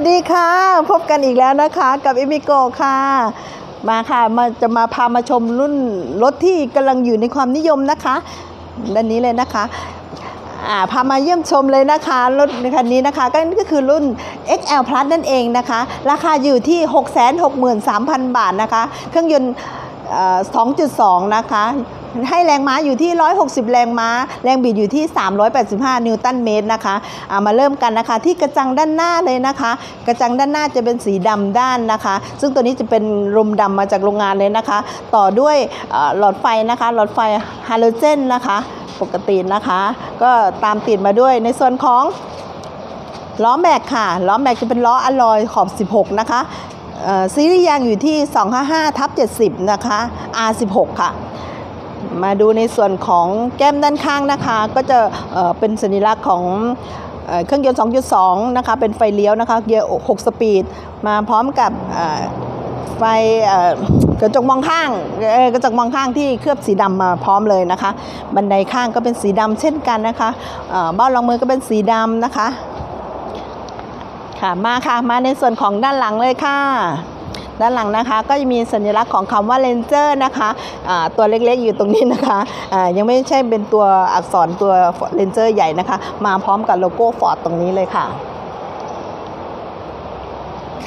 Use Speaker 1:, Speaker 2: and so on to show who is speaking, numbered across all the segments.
Speaker 1: สวัสดีค่ะ พบกันอีกแล้วนะคะ กับเอมิโกค่ะ มาค่ะมาจะมาพามาชมรุ่นรถที่กำลังอยู่ในความนิยมนะคะด้านนี้เลยนะคะอ่าพามาเยี่ยมชมเลยนะคะ รถคันนี้นะคะ ก็คือรุ่น XL Plus นั่นเองนะคะ ราคาอยู่ที่ 663,000 บาทนะคะ เครื่องยนต์เอ่อ2.2 นะคะ ให้แรงม้าอยู่ที่ 160 แรงม้า แรงบิดอยู่ที่ 385 นิวตันเมตรนะคะามาเริ่มกันนะคะ ที่กระจังด้านหน้าเลยนะคะ กระจังด้านหน้าจะเป็นสีดำด้านนะคะ ซึ่งตัวนี้จะเป็นรมดำมาจากโรงงานเลยนะคะ ต่อด้วยหลอดไฟนะคะ หลอดไฟฮาโลเจนนะคะปกตินะคะ ก็ตามติดมาด้วยในส่วนของล้อแม็กค่ะ ล้อแม็กจะเป็นล้ออลลอยขอบ 16 นะคะซีรีส์ยางอยู่ที่ 255ทับ70 นะคะ R16 ค่ะ มาดูในส่วนของแก้มด้านข้างนะคะ ก็จะเเป็นสัญลักษณ์ของเอเครื่องยนต์ 2.2 นะคะ เป็นไฟเลี้ยวนะคะ เกียร์ 6 สปีด มาพร้อมกับไฟกระจกมองข้างกระจกมองข้างที่เคลือบสีดำมาพร้อมเลยนะคะ บันไดข้างก็เป็นสีดำเช่นกันนะคะเบ้ารองมือก็เป็นสีดำนะคะ ค่ะมาค่ะมาในส่วนของด้านหลังเลยค่ะ ด้านหลังนะคะ ก็จะมีสัญลักษณ์ของคำว่าเลนเจอร์นะคะตัวเล็กๆอยู่ตรงนี้นะคะอ่ายังไม่ใช่เป็นตัวอักษรตัวเลนเจอร์ใหญ่นะคะ มาพร้อมกับโลโก้ฟอร์ดตรงนี้เลยค่ะ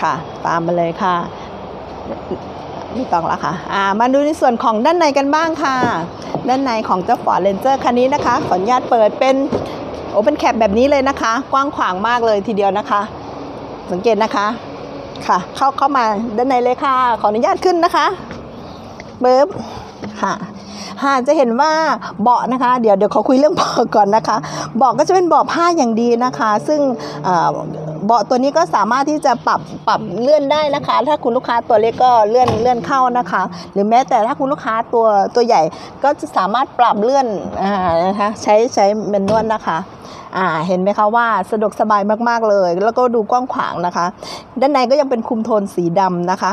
Speaker 1: ค่ะ ตามมาเลยค่ะไม่ต้องละค่ะอ่ามาดูในส่วนของด้านในกันบ้างค่ะ ด้านในของเจ้าฟอร์ดเลนเจอร์คันนี้นะคะ ขออนุญาตเปิดเป็นโอเปนแคปแบบนี้เลยนะคะ กว้างขวางมากเลยทีเดียวนะคะ สังเกตนะคะ ค่ะ เข้าเข้ามาด้านในเลยค่ะ ขออนุญาตขึ้นนะคะเบิบค่ะหากจะเห็นว่าเบาะนะคะ เดี๋ยวเดี๋ยวขอคุยเรื่องเบาะก่อนนะคะเบาะก็จะเป็นเบาะผ้าอย่างดีนะคะ ซึ่งเบาะตัวนี้ก็สามารถที่จะปรับปรับเลื่อนได้นะคะ ถ้าคุณลูกค้าตัวเล็กก็เลื่อนเลื่อนเข้านะคะ หรือแม้แต่ถ้าคุณลูกค้าตัวตัวใหญ่ก็จะสามารถปรับเลื่อนอ่านะคะใช้ใช้เมนนวลนะคะ อ่าเห็นไหมคะว่าสะดวกสบายมากๆเลย แล้วก็ดูกว้างขวางนะคะ ด้านในก็ยังเป็นคุมโทนสีดำนะคะ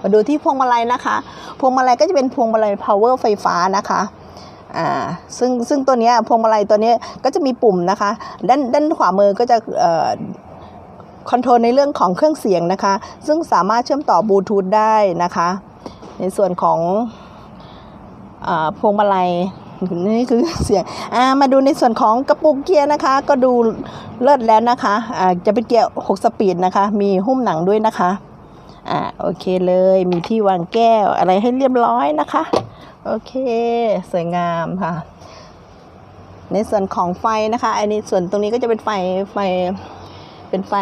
Speaker 1: มาดูที่พวงมาลัยนะคะ พวงมาลัยก็จะเป็นพวงมาลัย power ไฟฟ้านะคะอ่าซึ่งซึ่งตัวนี้พวงมาลัยตัวนี้ก็จะมีปุ่มนะคะ ด้านด้านขวามือก็จะเอ่อคอนโทรลในเรื่องของเครื่องเสียงนะคะ ซึ่งสามารถเชื่อมต่อบลูทูธได้นะคะ ในส่วนของอพวงมาลัย นี่คือเสียงอ่ามาดูในส่วนของกระปุกเกียร์นะคะ ก็ดูเลิศแล้วนะคะอ่าจะเป็นเกียร์6สปีดนะคะ มีหุ้มหนังด้วยนะคะอ่าโอเคเลยมีที่วางแก้วอะไรให้เรียบร้อยนะคะ โอเค สวยงามค่ะ ในส่วนของไฟนะคะอันนี้ส่วนตรงนี้ก็จะเป็นไฟไฟเป็นไฟ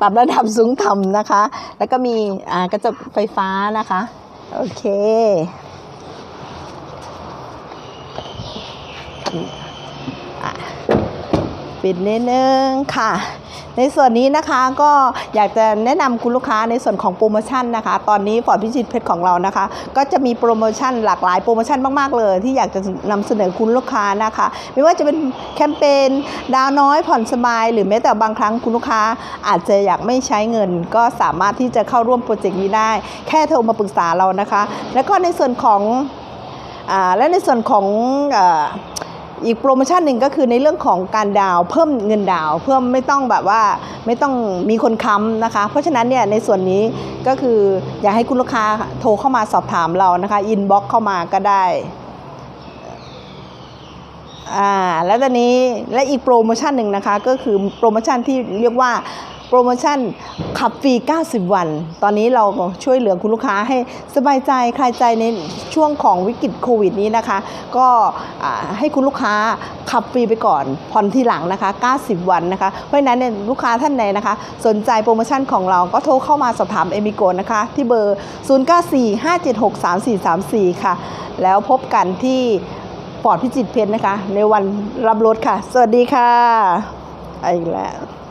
Speaker 1: ปรับระดับสูงต่ำนะคะ แล้วก็มีอ่ากระจกไฟฟ้านะคะ โอเค อะ ปิดนิดนึงค่ะ ในส่วนนี้นะคะก็อยากจะแนะนำคุณลูกค้าในส่วนของโปรโมชั่นนะคะ ตอนนี้ฟอร์ดพิชิตเพชรของเรานะคะ ก็จะมีโปรโมชั่นหลากหลายโปรโมชั่นมาก ๆ เลย ที่อยากจะนำเสนอคุณลูกค้านะคะ ไม่ว่าจะเป็นแคมเปญดาวน้อยผ่อนสบาย หรือแม้แต่บางครั้งคุณลูกค้า อาจจะอยากไม่ใช้เงิน ก็สามารถที่จะเข้าร่วมโปรเจกต์นี้ได้ แค่โทรมาปรึกษาเรานะคะ แล้วก็ในส่วนของอและในส่วนของ อีกโปรโมชั่นหนึ่งก็คือในเรื่องของการดาวเพิ่มเงินดาวเพิ่มไม่ต้องแบบว่าไม่ต้องมีคนค้ำนะคะ เพราะฉะนั้นเนี่ยในส่วนนี้ก็คืออยากให้คุณลูกค้าโทรเข้ามาสอบถามเรานะคะอินบ็อกเข้ามาก็ได้อ่าแล้วตอนนี้และอีกโปรโมชั่นหนึ่งนะคะก็คือโปรโมชั่นที่เรียกว่า โปรโมชั่นขับฟรี 90 วัน ตอนนี้เราช่วยเหลือคุณลูกค้าให้สบายใจคลายใจในช่วงของวิกฤตโควิดนี้นะคะ ก็ให้คุณลูกค้าขับฟรีไปก่อนผ่อนทีหลังนะคะ 90 วันนะคะ เพราะฉะนั้นเนี่ยลูกค้าท่านใดนะคะ สนใจโปรโมชั่นของเราก็โทรเข้ามาสอบถามเอมิโกนะคะ ที่เบอร์ 0945763434 ค่ะ แล้วพบกันที่ฟอร์ดพิจิตรเพชรนะคะ ในวันรับรถค่ะ สวัสดีค่ะไปอีกแล้ว